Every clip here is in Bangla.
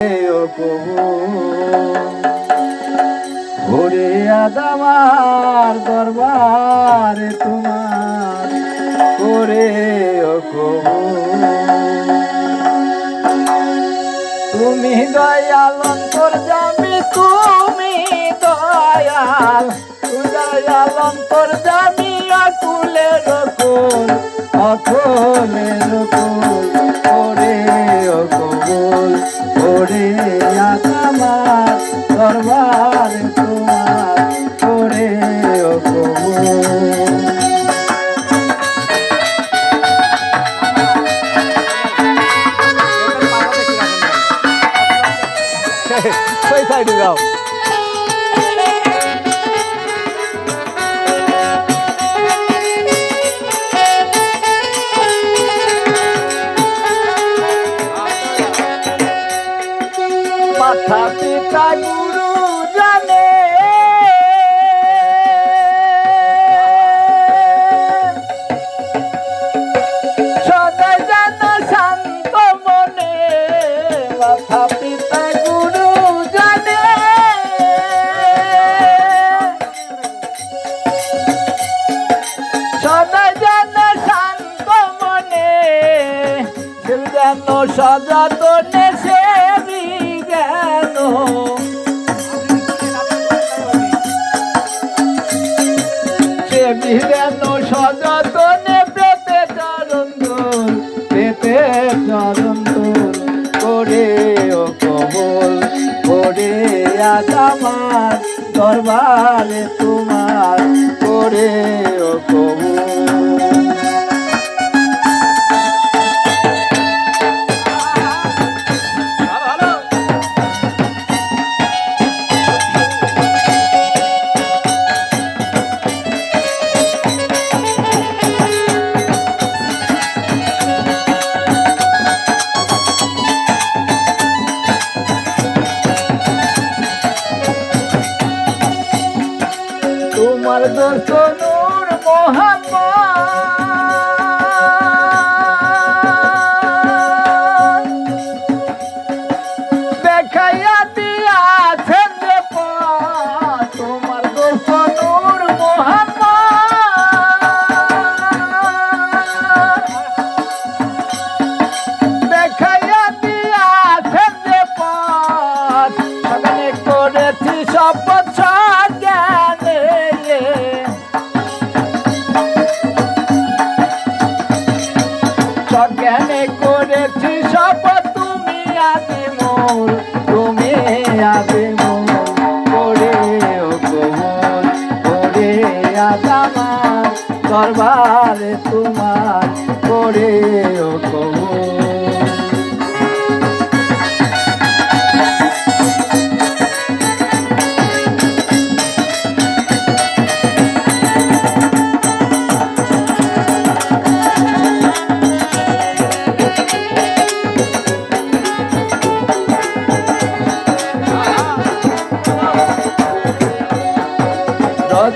কবু আদামার দরবারে তোমার কবু তুমি দয়াল অন্তর জামি, তুমি দয়াল। দয়াল অন্তর জামি, আকুলের কুল অকুলের কুল ওরে দরবার তোমার ওরে ও কবুল সেই সাইডে যাও মাথা পিতা গুরু জানে সদাই যেন শান্ত মনে যেন সযতনে সেবি জ্ঞান জ্ঞান দরবারে তোমার করে ও কবল। দোস্ত নূর দেখাইয়া দিয়াছেন যে পথ, তোমার দোস্ত নূর দেখাইয়া দিয়াছেন যে পথ শপথ তুমি তুমি আদি মোর করে ও কোমল করে আদামা দরবারে তোমার, করে ও কোমল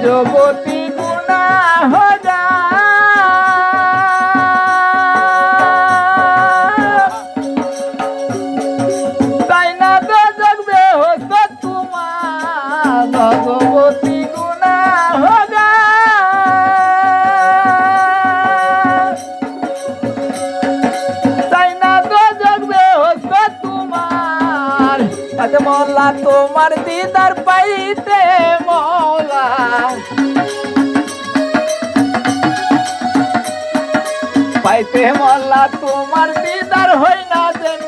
রজবতী আজ মল্লা তোমার দিদার পাইতে মৌলা। পাইতে মল্লা তোমার দিদার হই না দেন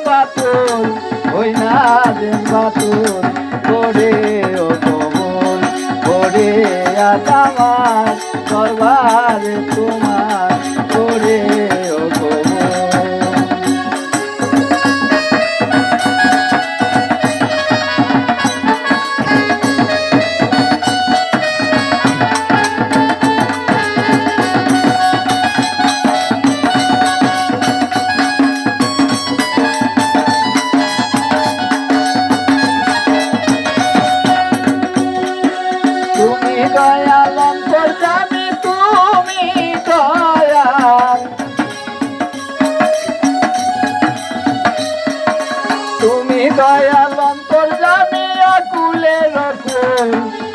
হই না দেন বাতুল করে ও কবল করে আদামার দরবারে তোমার করে